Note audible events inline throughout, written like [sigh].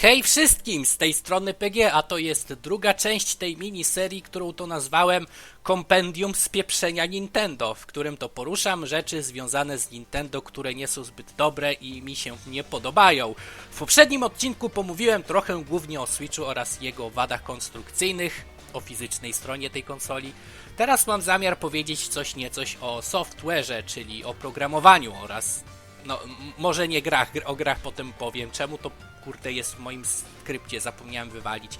Hej wszystkim, z tej strony PG, a to jest druga część tej miniserii, którą to nazwałem Kompendium Spieprzenia Nintendo, w którym to poruszam rzeczy związane z Nintendo, które nie są zbyt dobre i mi się nie podobają. W poprzednim odcinku pomówiłem trochę głównie o Switchu oraz jego wadach konstrukcyjnych, o fizycznej stronie tej konsoli. Teraz mam zamiar powiedzieć coś niecoś o software'ze, czyli o programowaniu oraz no, może nie grach, gr- o grach potem powiem, czemu to kurde jest w moim skrypcie, zapomniałem wywalić.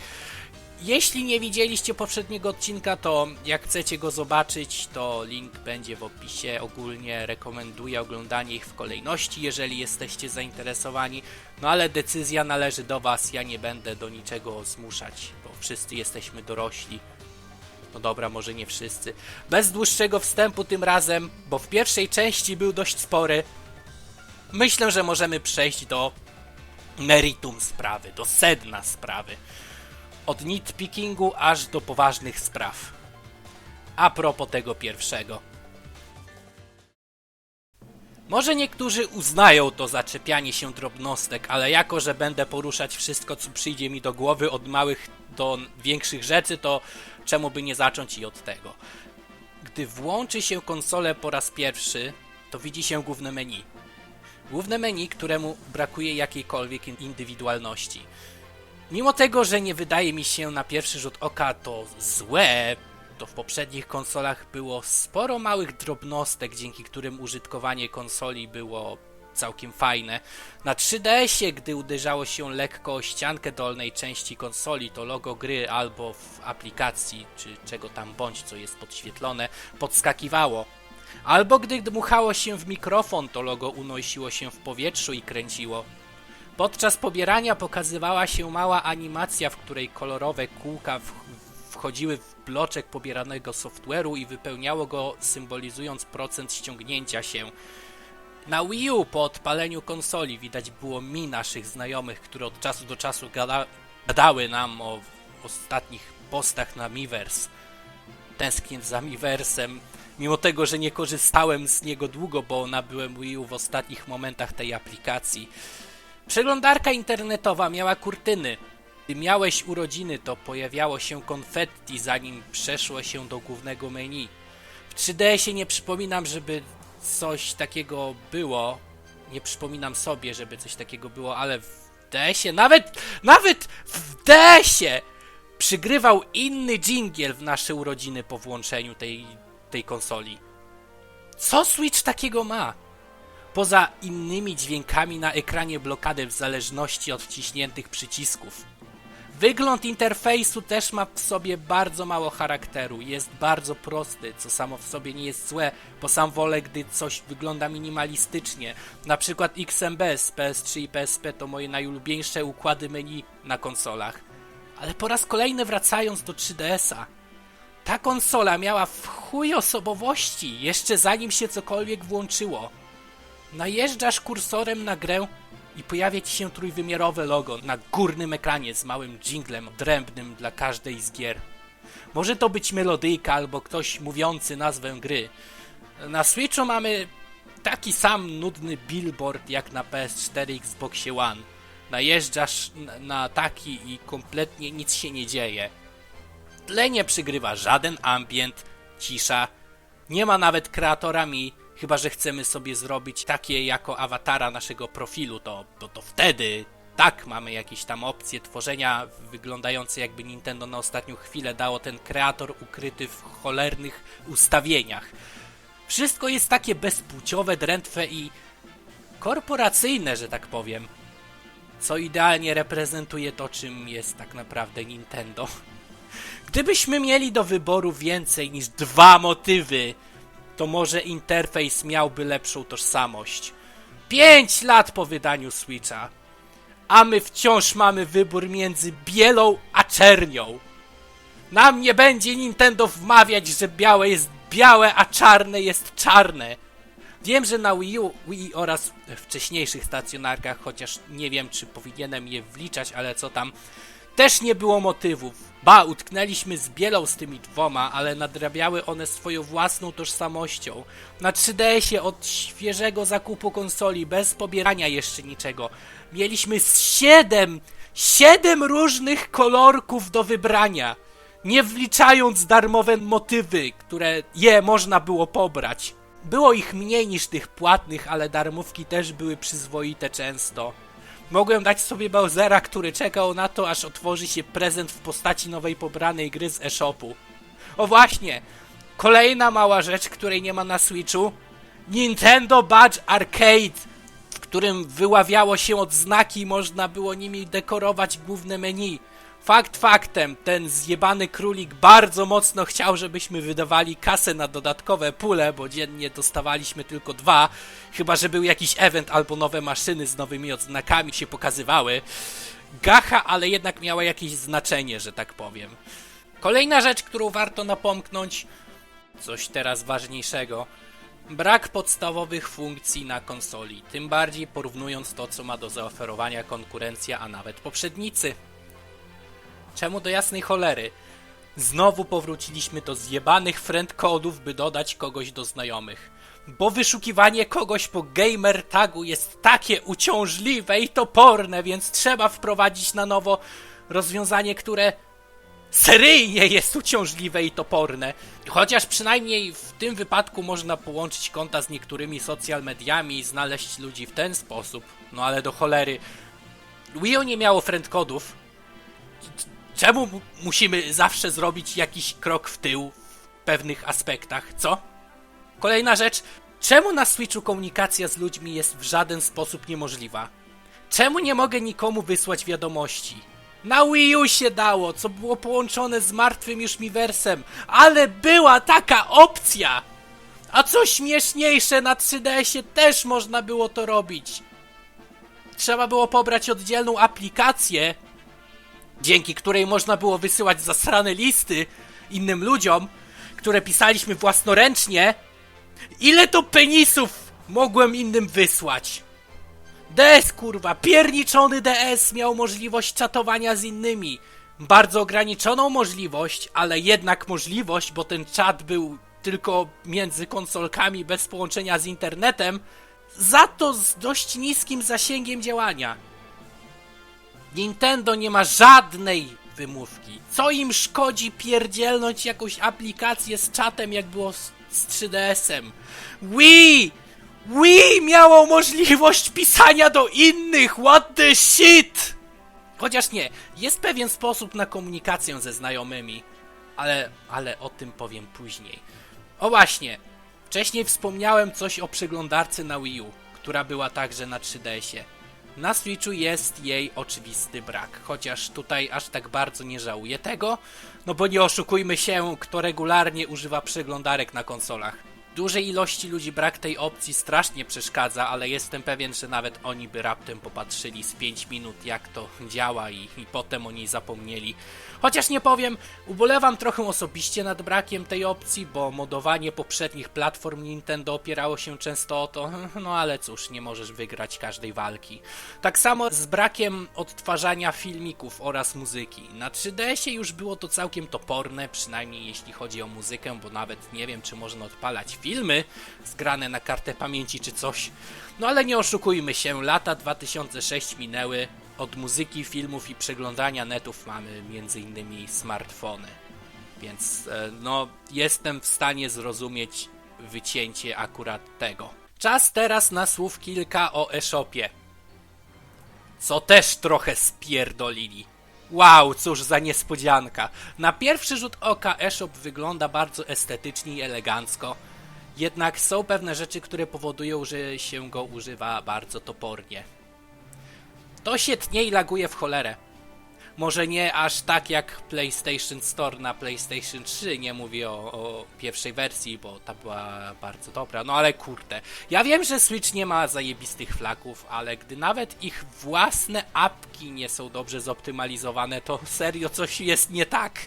Jeśli nie widzieliście poprzedniego odcinka, to jak chcecie go zobaczyć, to link będzie w opisie. Ogólnie rekomenduję oglądanie ich w kolejności, jeżeli jesteście zainteresowani. No ale decyzja należy do Was, ja nie będę do niczego zmuszać, bo wszyscy jesteśmy dorośli. No dobra, może nie wszyscy. Bez dłuższego wstępu tym razem, bo w pierwszej części był dość spory, myślę, że możemy przejść do meritum sprawy, do sedna sprawy. Od nitpickingu aż do poważnych spraw. A propos tego pierwszego. Może niektórzy uznają to zaczepianie się drobnostek, ale jako, że będę poruszać wszystko, co przyjdzie mi do głowy, od małych do większych rzeczy, to czemu by nie zacząć i od tego. Gdy włączy się konsolę po raz pierwszy, to widzi się główne menu. Główne menu, któremu brakuje jakiejkolwiek indywidualności. Mimo tego, że nie wydaje mi się na pierwszy rzut oka to złe, to w poprzednich konsolach było sporo małych drobnostek, dzięki którym użytkowanie konsoli było całkiem fajne. Na 3DS-ie, gdy uderzało się lekko o ściankę dolnej części konsoli, to logo gry albo w aplikacji, czy czego tam bądź, co jest podświetlone, podskakiwało. Albo gdy dmuchało się w mikrofon, to logo unosiło się w powietrzu i kręciło. Podczas pobierania pokazywała się mała animacja, w której kolorowe kółka wchodziły w bloczek pobieranego software'u i wypełniało go, symbolizując procent ściągnięcia się. Na Wii U po odpaleniu konsoli widać było mi naszych znajomych, które od czasu do czasu gada, gadały nam o ostatnich postach na Miiverse. Tęsknię za Miiversem, mimo tego, że nie korzystałem z niego długo, bo nabyłem Wii U w ostatnich momentach tej aplikacji. Przeglądarka internetowa miała kurtyny. Gdy miałeś urodziny, to pojawiało się konfetti, zanim przeszło się do głównego menu. W 3DS-ie nie przypominam, żeby coś takiego było. Nie przypominam sobie, żeby coś takiego było, ale w DS-ie, nawet, nawet w DS-ie przygrywał inny dżingiel w nasze urodziny po włączeniu tej, tej konsoli. Co Switch takiego ma? Poza innymi dźwiękami na ekranie blokady w zależności od wciśniętych przycisków. Wygląd interfejsu też ma w sobie bardzo mało charakteru. Jest bardzo prosty, co samo w sobie nie jest złe, bo sam wolę, gdy coś wygląda minimalistycznie. Na przykład XMB z PS3 i PSP to moje najulubieńsze układy menu na konsolach. Ale po raz kolejny wracając do 3DS-a. Ta konsola miała w chuj osobowości, jeszcze zanim się cokolwiek włączyło. Najeżdżasz kursorem na grę i pojawia ci się trójwymiarowe logo na górnym ekranie z małym jinglem odrębnym dla każdej z gier. Może to być melodyjka albo ktoś mówiący nazwę gry. Na Switchu mamy taki sam nudny billboard jak na PS4 i Xboxie One. Najeżdżasz na, na taki i kompletnie nic się nie dzieje. Tle nie przygrywa żaden ambient, cisza. Nie ma nawet kreatora mi, chyba że chcemy sobie zrobić takie jako awatara naszego profilu, to, to, to wtedy tak mamy jakieś tam opcje tworzenia wyglądające jakby Nintendo na ostatnią chwilę dało ten kreator ukryty w cholernych ustawieniach. Wszystko jest takie bezpłciowe, drętwe i korporacyjne, że tak powiem. Co idealnie reprezentuje to, czym jest tak naprawdę Nintendo. Gdybyśmy mieli do wyboru więcej niż dwa motywy, to może interfejs miałby lepszą tożsamość. 5 lat po wydaniu Switcha, a my wciąż mamy wybór między bielą a czernią. Nam nie będzie Nintendo wmawiać, że białe jest białe, a czarne jest czarne. Wiem, że na Wii U Wii oraz wcześniejszych stacjonarkach, chociaż nie wiem, czy powinienem je wliczać, ale co tam, też nie było motywów. Ba, utknęliśmy z bielą z tymi dwoma, ale nadrabiały one swoją własną tożsamością. Na 3DS-ie od świeżego zakupu konsoli, bez pobierania jeszcze niczego, mieliśmy z 7, Siedem różnych kolorków do wybrania, nie wliczając darmowe motywy, które je można było pobrać. Było ich mniej niż tych płatnych, ale darmówki też były przyzwoite często. Mogłem dać sobie Bowsera, który czekał na to, aż otworzy się prezent w postaci nowej pobranej gry z eShopu. O właśnie! Kolejna mała rzecz, której nie ma na Switchu. Nintendo Badge Arcade, w którym wyławiało się odznaki i można było nimi dekorować główne menu. Fakt faktem, ten zjebany królik bardzo mocno chciał, żebyśmy wydawali kasę na dodatkowe pule, bo dziennie dostawaliśmy tylko dwa, chyba że był jakiś event albo nowe maszyny z nowymi odznakami się pokazywały. Gacha, ale jednak miała jakieś znaczenie, że tak powiem. Kolejna rzecz, którą warto napomknąć, coś teraz ważniejszego. Brak podstawowych funkcji na konsoli, tym bardziej porównując to, co ma do zaoferowania konkurencja, a nawet poprzednicy. Czemu do jasnej cholery? Znowu powróciliśmy do zjebanych friend kodów, by dodać kogoś do znajomych. Bo wyszukiwanie kogoś po gamer tagu jest takie uciążliwe i toporne, więc trzeba wprowadzić na nowo rozwiązanie, które seryjnie jest uciążliwe i toporne. Chociaż przynajmniej w tym wypadku można połączyć konta z niektórymi social mediami i znaleźć ludzi w ten sposób. No ale do cholery. Wii U nie miało friend kodów. Czemu mu- musimy zawsze zrobić jakiś krok w tył w pewnych aspektach, co? Kolejna rzecz. Czemu na Switchu komunikacja z ludźmi jest w żaden sposób niemożliwa? Czemu nie mogę nikomu wysłać wiadomości? Na Wii U się dało, co było połączone z martwym już Miiversem, ale była taka opcja! A co śmieszniejsze, na 3DS-ie też można było to robić. Trzeba było pobrać oddzielną aplikację, dzięki której można było wysyłać zasrane listy innym ludziom, które pisaliśmy własnoręcznie. Ile to penisów mogłem innym wysłać? DS kurwa, pierniczony DS miał możliwość czatowania z innymi. Bardzo ograniczoną możliwość, ale jednak możliwość, bo ten czat był tylko między konsolkami bez połączenia z internetem, za to z dość niskim zasięgiem działania. Nintendo nie ma żadnej wymówki. Co im szkodzi pierdzielnąć jakąś aplikację z czatem, jak było z, z 3DS-em? Wii! Wii miało możliwość pisania do innych! What the shit! Chociaż nie, jest pewien sposób na komunikację ze znajomymi, ale, ale o tym powiem później. O właśnie, wcześniej wspomniałem coś o przeglądarce na Wii U, która była także na 3DS-ie. Na Switchu jest jej oczywisty brak, chociaż tutaj aż tak bardzo nie żałuję tego, no bo nie oszukujmy się, kto regularnie używa przeglądarek na konsolach. Dużej ilości ludzi brak tej opcji strasznie przeszkadza, ale jestem pewien, że nawet oni by raptem popatrzyli z 5 minut jak to działa i, i potem o niej zapomnieli. Chociaż nie powiem, ubolewam trochę osobiście nad brakiem tej opcji, bo modowanie poprzednich platform Nintendo opierało się często o to, [laughs] no ale cóż, nie możesz wygrać każdej walki. Tak samo z brakiem odtwarzania filmików oraz muzyki. Na 3DS-ie już było to całkiem toporne, przynajmniej jeśli chodzi o muzykę, bo nawet nie wiem, czy można odpalać filmy zgrane na kartę pamięci czy coś. No ale nie oszukujmy się, lata 2006 minęły, od muzyki, filmów i przeglądania netów mamy innymi smartfony. Więc e, no, jestem w stanie zrozumieć wycięcie akurat tego. Czas teraz na słów kilka o eShopie. Co też trochę spierdolili. Wow, cóż za niespodzianka. Na pierwszy rzut oka eShop wygląda bardzo estetycznie i elegancko. Jednak są pewne rzeczy, które powodują, że się go używa bardzo topornie. To się tnie i laguje w cholerę. Może nie aż tak jak PlayStation Store na PlayStation 3, nie mówię o, o pierwszej wersji, bo ta była bardzo dobra, no ale kurde. Ja wiem, że Switch nie ma zajebistych flaków, ale gdy nawet ich własne apki nie są dobrze zoptymalizowane, to serio coś jest nie tak.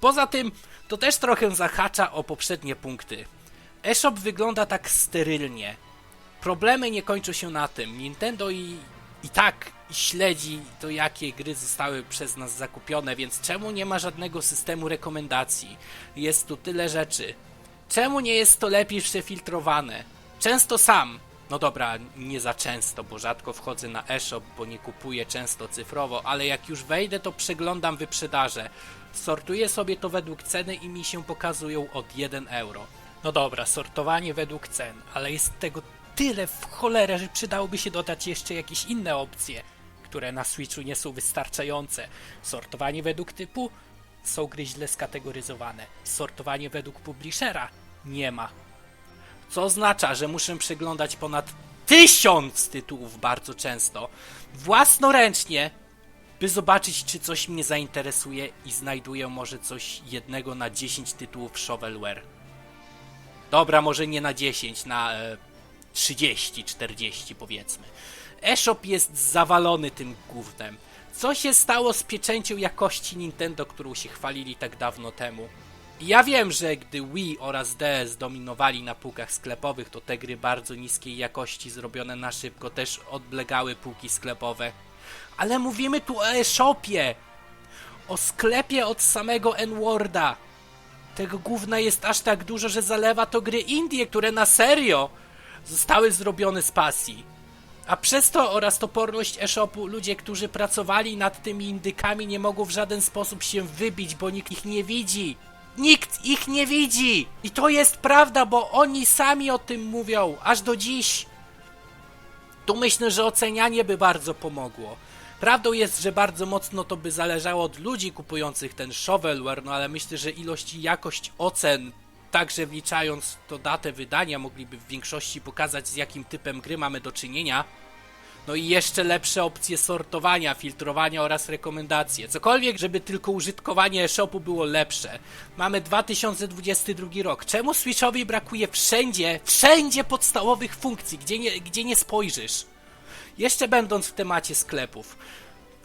Poza tym, to też trochę zahacza o poprzednie punkty. eShop wygląda tak sterylnie. Problemy nie kończą się na tym. Nintendo i, i tak śledzi to, jakie gry zostały przez nas zakupione, więc czemu nie ma żadnego systemu rekomendacji? Jest tu tyle rzeczy. Czemu nie jest to lepiej przefiltrowane? Często sam No dobra, nie za często, bo rzadko wchodzę na e-shop, bo nie kupuję często cyfrowo, ale jak już wejdę, to przeglądam wyprzedaże. Sortuję sobie to według ceny i mi się pokazują od 1 euro. No dobra, sortowanie według cen, ale jest tego tyle w cholerę, że przydałoby się dodać jeszcze jakieś inne opcje, które na Switchu nie są wystarczające. Sortowanie według typu są gry źle skategoryzowane. Sortowanie według publishera nie ma. Co oznacza, że muszę przeglądać ponad tysiąc tytułów bardzo często, własnoręcznie, by zobaczyć, czy coś mnie zainteresuje i znajduję może coś jednego na 10 tytułów shovelware. Dobra, może nie na 10, na e, 30, 40 powiedzmy. E-shop jest zawalony tym gównem. Co się stało z pieczęcią jakości Nintendo, którą się chwalili tak dawno temu? Ja wiem, że gdy Wii oraz DS dominowali na półkach sklepowych, to te gry bardzo niskiej jakości zrobione na szybko też odblegały półki sklepowe. Ale mówimy tu o e-shopie! O sklepie od samego N-Worda! Tego gówna jest aż tak dużo, że zalewa to gry indie, które na serio zostały zrobione z pasji. A przez to oraz toporność e-shopu ludzie, którzy pracowali nad tymi indykami nie mogą w żaden sposób się wybić, bo nikt ich nie widzi. Nikt ich nie widzi! I to jest prawda, bo oni sami o tym mówią, aż do dziś. Tu myślę, że ocenianie by bardzo pomogło. Prawdą jest, że bardzo mocno to by zależało od ludzi kupujących ten shovelware, no ale myślę, że ilość i jakość ocen, także wliczając to datę wydania, mogliby w większości pokazać z jakim typem gry mamy do czynienia. No i jeszcze lepsze opcje sortowania, filtrowania oraz rekomendacje. Cokolwiek, żeby tylko użytkowanie e-shopu było lepsze. Mamy 2022 rok. Czemu Switchowi brakuje wszędzie, wszędzie podstawowych funkcji, gdzie nie, gdzie nie spojrzysz? Jeszcze będąc w temacie sklepów.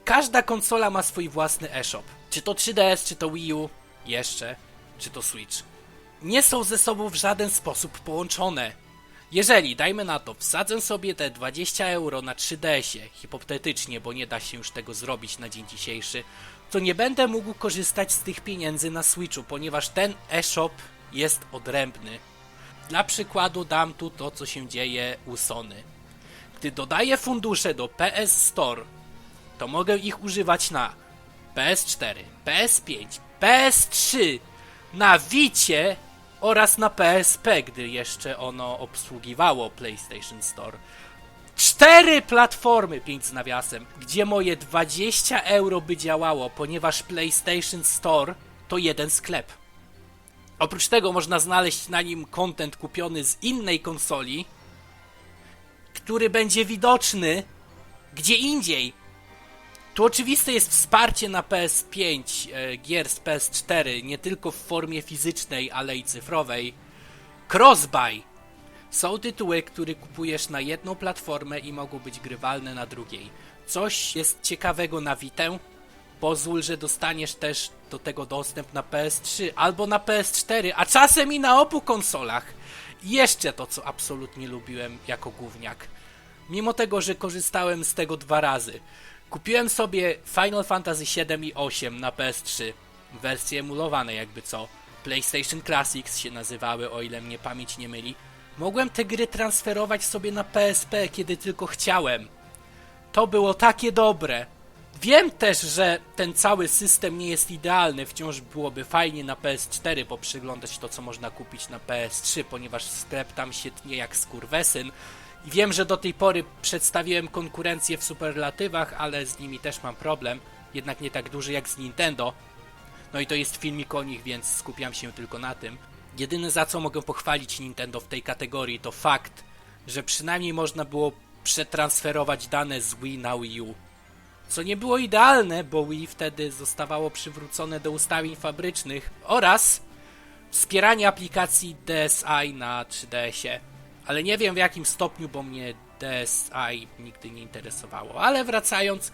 Każda konsola ma swój własny e-shop. Czy to 3DS, czy to Wii U, jeszcze, czy to Switch. Nie są ze sobą w żaden sposób połączone. Jeżeli, dajmy na to, wsadzę sobie te 20 euro na 3DS-ie, hipotetycznie, bo nie da się już tego zrobić na dzień dzisiejszy, to nie będę mógł korzystać z tych pieniędzy na Switchu, ponieważ ten e-shop jest odrębny. Dla przykładu dam tu to, co się dzieje u Sony. Gdy dodaję fundusze do PS Store, to mogę ich używać na PS4, PS5, PS3, na Wicie oraz na PSP, gdy jeszcze ono obsługiwało PlayStation Store. Cztery platformy, 5 z nawiasem, gdzie moje 20 euro by działało, ponieważ PlayStation Store to jeden sklep. Oprócz tego można znaleźć na nim content kupiony z innej konsoli, który będzie widoczny gdzie indziej. Tu oczywiste jest wsparcie na PS5 e, gier z PS4, nie tylko w formie fizycznej, ale i cyfrowej. Crossbuy. Są tytuły, które kupujesz na jedną platformę i mogą być grywalne na drugiej. Coś jest ciekawego na Vitę. Pozwól, że dostaniesz też do tego dostęp na PS3 albo na PS4, a czasem i na obu konsolach. Jeszcze to, co absolutnie lubiłem jako gówniak. Mimo tego, że korzystałem z tego dwa razy. Kupiłem sobie Final Fantasy VII i 8 na PS3. Wersje emulowane jakby co. PlayStation Classics się nazywały, o ile mnie pamięć nie myli. Mogłem te gry transferować sobie na PSP, kiedy tylko chciałem. To było takie dobre. Wiem też, że ten cały system nie jest idealny, wciąż byłoby fajnie na PS4 poprzyglądać to, co można kupić na PS3, ponieważ sklep tam się tnie jak skurwesyn. I wiem, że do tej pory przedstawiłem konkurencję w superlatywach, ale z nimi też mam problem, jednak nie tak duży jak z Nintendo. No i to jest filmik o nich, więc skupiam się tylko na tym. Jedyne za co mogę pochwalić Nintendo w tej kategorii to fakt, że przynajmniej można było przetransferować dane z Wii na Wii U. Co nie było idealne, bo Wii wtedy zostawało przywrócone do ustawień fabrycznych oraz wspieranie aplikacji DSi na 3DS-ie. Ale nie wiem w jakim stopniu, bo mnie DSi nigdy nie interesowało. Ale wracając,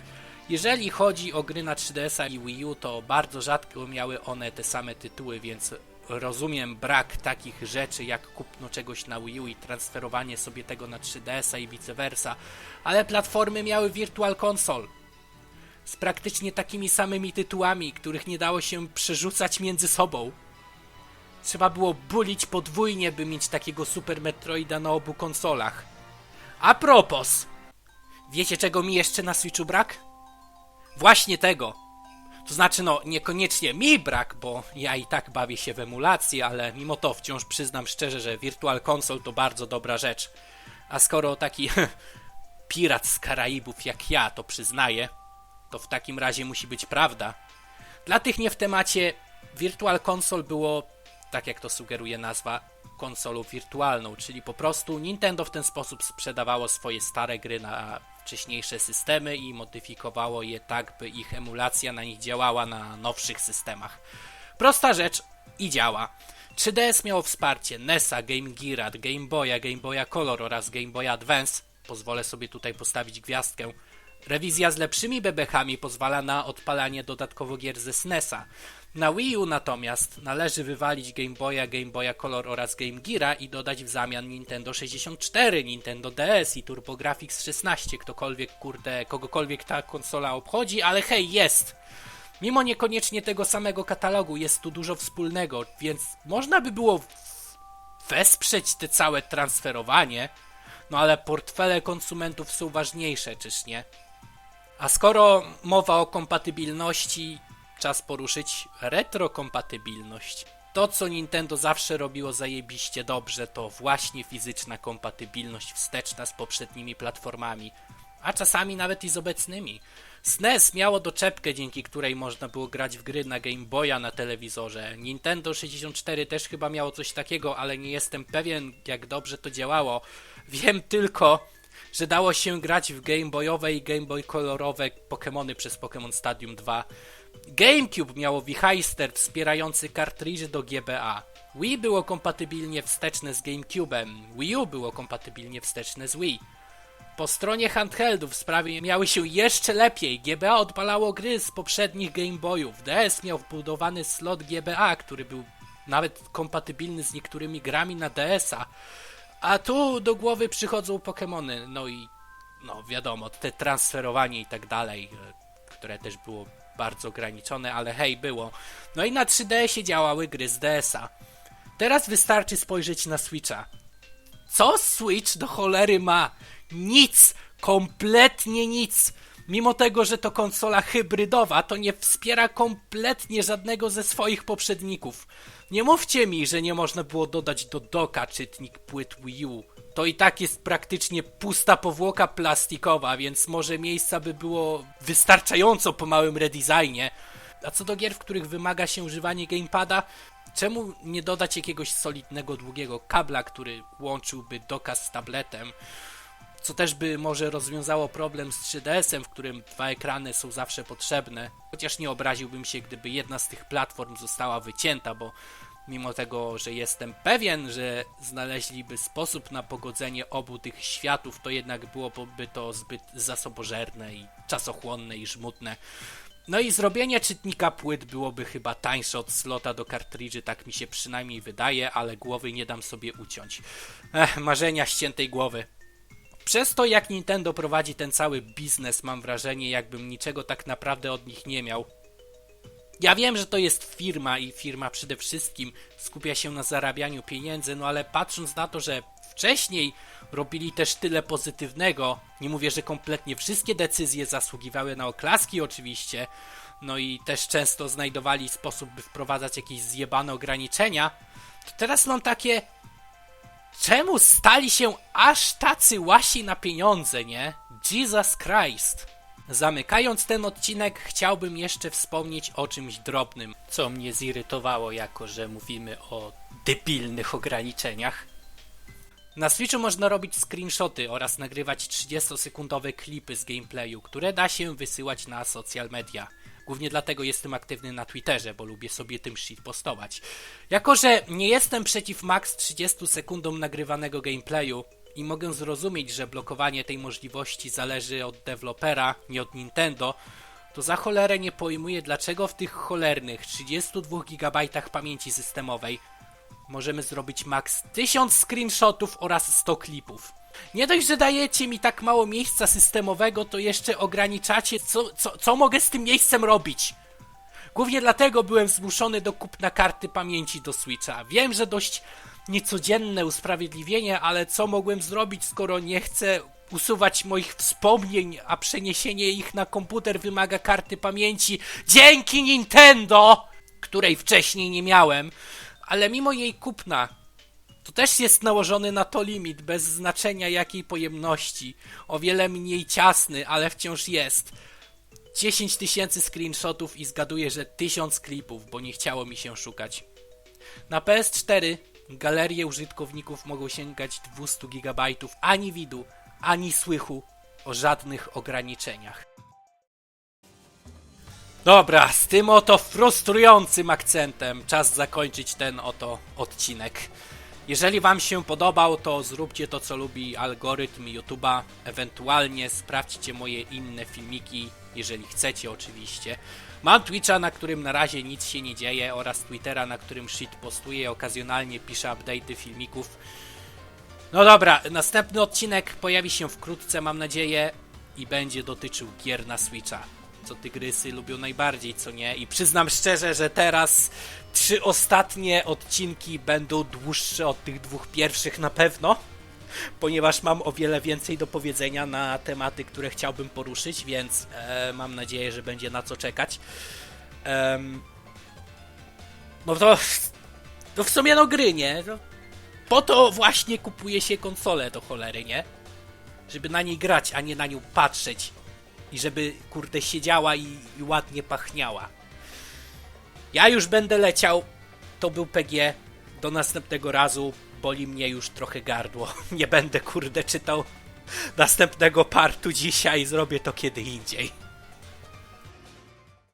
jeżeli chodzi o gry na 3DS i Wii U, to bardzo rzadko miały one te same tytuły, więc rozumiem brak takich rzeczy jak kupno czegoś na Wii U i transferowanie sobie tego na 3DS i vice versa. Ale platformy miały Virtual Console z praktycznie takimi samymi tytułami, których nie dało się przerzucać między sobą. Trzeba było bulić podwójnie, by mieć takiego Super Metroida na obu konsolach. A propos, wiecie czego mi jeszcze na Switchu brak? Właśnie tego. To znaczy, no, niekoniecznie mi brak, bo ja i tak bawię się w emulację, ale mimo to wciąż przyznam szczerze, że Virtual Console to bardzo dobra rzecz. A skoro taki [laughs] pirat z Karaibów jak ja to przyznaje, to w takim razie musi być prawda. Dla tych nie w temacie, Virtual Console było, tak jak to sugeruje nazwa, konsolą wirtualną, czyli po prostu Nintendo w ten sposób sprzedawało swoje stare gry na wcześniejsze systemy i modyfikowało je tak, by ich emulacja na nich działała na nowszych systemach. Prosta rzecz i działa. 3DS miało wsparcie NESa, Game Geara, Game Boya, Game Boya Color oraz Game Boy Advance. Pozwolę sobie tutaj postawić gwiazdkę. Rewizja z lepszymi bebechami pozwala na odpalanie dodatkowo gier ze SNESa. Na Wii U natomiast należy wywalić Game Boya, Game Boya Color oraz Game Geara i dodać w zamian Nintendo 64, Nintendo DS i TurboGrafx 16. Ktokolwiek, kurde, kogokolwiek ta konsola obchodzi, ale hej, jest! Mimo niekoniecznie tego samego katalogu jest tu dużo wspólnego, więc można by było wesprzeć te całe transferowanie, no ale portfele konsumentów są ważniejsze, czyż nie? A skoro mowa o kompatybilności, czas poruszyć retrokompatybilność. To, co Nintendo zawsze robiło zajebiście dobrze, to właśnie fizyczna kompatybilność wsteczna z poprzednimi platformami, a czasami nawet i z obecnymi. SNES miało doczepkę, dzięki której można było grać w gry na Game Boya na telewizorze. Nintendo 64 też chyba miało coś takiego, ale nie jestem pewien, jak dobrze to działało. Wiem tylko, że dało się grać w Game Boyowe i Game Boy kolorowe Pokémony przez Pokémon Stadium 2. GameCube miało Viheister wspierający kartridże do GBA. Wii było kompatybilnie wsteczne z GameCube'em. Wii U było kompatybilnie wsteczne z Wii. Po stronie handheldów sprawy miały się jeszcze lepiej. GBA odpalało gry z poprzednich Game Boyów. DS miał wbudowany slot GBA, który był nawet kompatybilny z niektórymi grami na DS-a. A tu do głowy przychodzą Pokémony, no i no wiadomo, te transferowanie i tak dalej, e, które też było bardzo ograniczone, ale hej, było. No i na 3DS-ie działały gry z DS-a. Teraz wystarczy spojrzeć na Switcha. Co Switch do cholery ma? Nic! Kompletnie nic! Mimo tego, że to konsola hybrydowa, to nie wspiera kompletnie żadnego ze swoich poprzedników. Nie mówcie mi, że nie można było dodać do doka czytnik płyt Wii U. To i tak jest praktycznie pusta powłoka plastikowa, więc może miejsca by było wystarczająco po małym redesignie. A co do gier, w których wymaga się używanie gamepada, czemu nie dodać jakiegoś solidnego, długiego kabla, który łączyłby doka z tabletem? Co też by może rozwiązało problem z 3DS-em, w którym dwa ekrany są zawsze potrzebne. Chociaż nie obraziłbym się, gdyby jedna z tych platform została wycięta, bo mimo tego, że jestem pewien, że znaleźliby sposób na pogodzenie obu tych światów, to jednak byłoby to zbyt zasobożerne i czasochłonne i żmudne. No i zrobienie czytnika płyt byłoby chyba tańsze od slota do kartridży, tak mi się przynajmniej wydaje, ale głowy nie dam sobie uciąć. Ech, marzenia ściętej głowy. Przez to, jak Nintendo prowadzi ten cały biznes, mam wrażenie, jakbym niczego tak naprawdę od nich nie miał. Ja wiem, że to jest firma i firma przede wszystkim skupia się na zarabianiu pieniędzy, no ale patrząc na to, że wcześniej robili też tyle pozytywnego, nie mówię, że kompletnie wszystkie decyzje zasługiwały na oklaski oczywiście, no i też często znajdowali sposób, by wprowadzać jakieś zjebane ograniczenia, to teraz mam takie, Czemu stali się aż tacy łasi na pieniądze, nie? Jesus Christ. Zamykając ten odcinek, chciałbym jeszcze wspomnieć o czymś drobnym, co mnie zirytowało, jako że mówimy o debilnych ograniczeniach. Na Switchu można robić screenshoty oraz nagrywać 30-sekundowe klipy z gameplayu, które da się wysyłać na social media. Głównie dlatego jestem aktywny na Twitterze, bo lubię sobie tym shit postować. Jako, że nie jestem przeciw max 30 sekundom nagrywanego gameplayu i mogę zrozumieć, że blokowanie tej możliwości zależy od dewelopera, nie od Nintendo, to za cholerę nie pojmuję, dlaczego w tych cholernych 32 GB pamięci systemowej możemy zrobić max 1000 screenshotów oraz 100 klipów. Nie dość, że dajecie mi tak mało miejsca systemowego, to jeszcze ograniczacie, co, co, co mogę z tym miejscem robić. Głównie dlatego byłem zmuszony do kupna karty pamięci do Switcha. Wiem, że dość niecodzienne usprawiedliwienie, ale co mogłem zrobić, skoro nie chcę usuwać moich wspomnień, a przeniesienie ich na komputer wymaga karty pamięci dzięki Nintendo, której wcześniej nie miałem, ale mimo jej kupna to też jest nałożony na to limit, bez znaczenia jakiej pojemności. O wiele mniej ciasny, ale wciąż jest. 10 tysięcy screenshotów i zgaduję, że 1000 klipów, bo nie chciało mi się szukać. Na PS4 galerie użytkowników mogą sięgać 200 GB, ani widu, ani słychu o żadnych ograniczeniach. Dobra, z tym oto frustrującym akcentem czas zakończyć ten oto odcinek. Jeżeli Wam się podobał, to zróbcie to, co lubi algorytm YouTube'a. Ewentualnie sprawdźcie moje inne filmiki, jeżeli chcecie, oczywiście. Mam Twitcha, na którym na razie nic się nie dzieje, oraz Twittera, na którym shit postuję. Okazjonalnie piszę update'y filmików. No dobra, następny odcinek pojawi się wkrótce, mam nadzieję, i będzie dotyczył gier na Switcha. Co tygrysy lubią najbardziej, co nie? I przyznam szczerze, że teraz trzy ostatnie odcinki będą dłuższe od tych dwóch pierwszych na pewno, ponieważ mam o wiele więcej do powiedzenia na tematy, które chciałbym poruszyć, więc e, mam nadzieję, że będzie na co czekać. Em, no to, to w sumie no gry, nie? Po to właśnie kupuje się konsolę do cholery, nie? Żeby na niej grać, a nie na nią patrzeć. I żeby, kurde, siedziała i, i ładnie pachniała. Ja już będę leciał. To był PG. Do następnego razu. Boli mnie już trochę gardło. [laughs] Nie będę, kurde, czytał następnego partu dzisiaj. Zrobię to kiedy indziej.